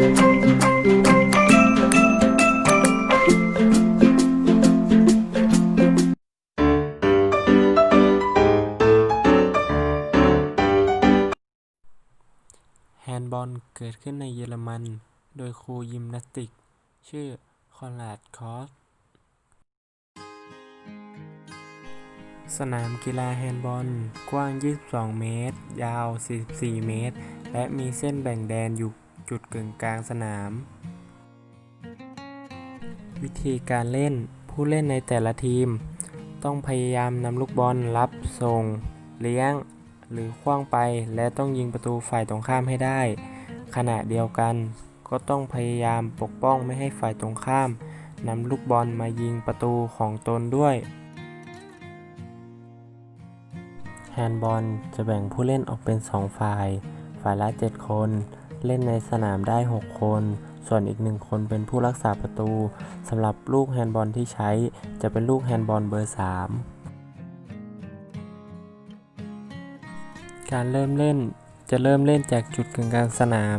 แฮนด์บอลเกิดขึ้นในเยอรมัน โดยครูยิมนาสติก ชื่อคอนราดคอส สนามกีฬาแฮนด์บอล กว้าง 22 เมตร ยาว 44 เมตร และมีเส้นแบ่งแดนอยู่ จุดกึ่งกลางสนาม วิธีการเล่นผู้เล่นในแต่ละทีม ต้องพยายามนำลูกบอลรับส่ง เลี้ยง หรือขว้างไปและต้องยิงประตูฝ่ายตรงข้ามให้ได้ ขณะเดียวกัน ก็ต้องพยายามปกป้องไม่ให้ฝ่ายตรงข้ามนำลูกบอลมายิงประตูของตนด้วยแฮนด์บอลจะแบ่งผู้เล่นออกเป็น 2 ฝ่าย ฝ่ายละ 7 คน เล่นในสนามได้ 6 คน ส่วนอีกหนึ่งคนเป็นผู้รักษาประตูสำหรับลูกแฮนด์บอลที่ใช้จะเป็นลูกแฮนด์บอลเบอร์ 3 การเริ่มเล่นจะเริ่มเล่นจากจุดกึ่งกลางสนาม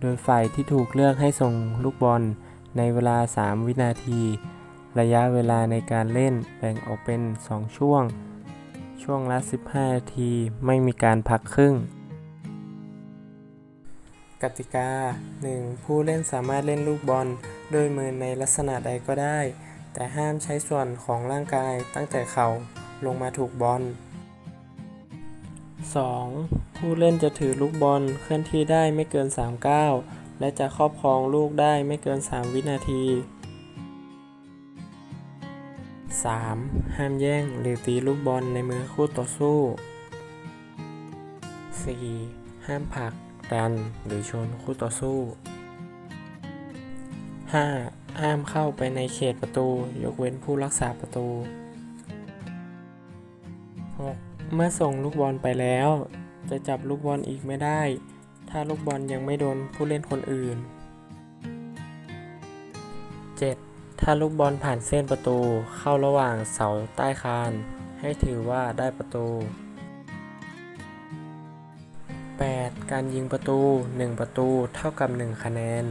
โดยฝ่ายที่ถูกเลือกให้ส่งลูกบอลในเวลา 3 วินาที ระยะเวลาในการเล่นแบ่งออกเป็น 2 ช่วง ช่วงละ 15 นาที ไม่มีการพักครึ่ง กติกา 1. ผู้เล่นสามารถเล่นลูกบอลด้วยมือในลักษณะใดก็ได้ แต่ห้ามใช้ส่วนของร่างกายตั้งแต่เข่าลงมาถูกบอล 2. ผู้เล่นจะถือลูกบอลเคลื่อนที่ได้ไม่เกิน 3 ก้าวและจะครอบครองลูกได้ไม่เกิน 3 วินาที 3. ห้ามแย่งหรือตีลูกบอลในมือคู่ต่อสู้ 4. ห้ามผลัก ดันหรือชนคู่ต่อสู้ 5. ห้ามเข้าไปในเขตประตู ยกเว้นผู้รักษาประตู 6. เมื่อส่งลูกบอลไปแล้ว จะจับลูกบอลอีกไม่ได้ ถ้าลูกบอลยังไม่โดนผู้เล่นคนอื่น 7. ถ้าลูกบอลผ่านเส้นประตูเข้าระหว่างเสาใต้คาน ให้ถือว่าได้ประตู 8. การยิงประตู 1 ประตูเท่ากับ 1 คะแนน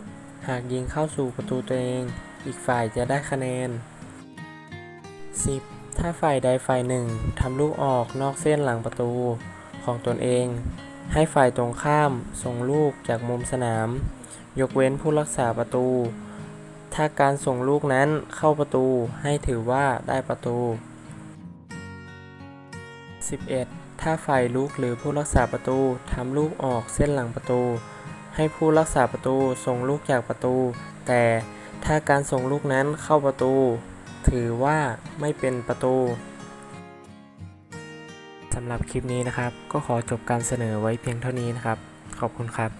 9. หากยิงเข้าสู่ประตูตัวเอง อีกฝ่ายจะได้คะแนน 10. ถ้าฝ่ายใดฝ่ายหนึ่งทำลูกออกนอกเส้นหลังประตูของตนเอง ให้ฝ่ายตรงข้ามส่งลูกจากมุมสนาม ยกเว้นผู้รักษาประตู ถ้าการส่งลูกนั้นเข้าประตูให้ถือว่าได้ประตู 11. ถ้าฝ่ายลูกหรือผู้รักษาประตูทำลูกออกเส้นหลังประตู ให้ผู้รักษาประตูส่งลูกจากประตู แต่ถ้าการส่งลูกนั้นเข้าประตู ถือว่าไม่เป็นประตูสำหรับคลิปนี้นะครับ ก็ขอจบการเสนอไว้เพียงเท่านี้นะครับ ขอบคุณครับ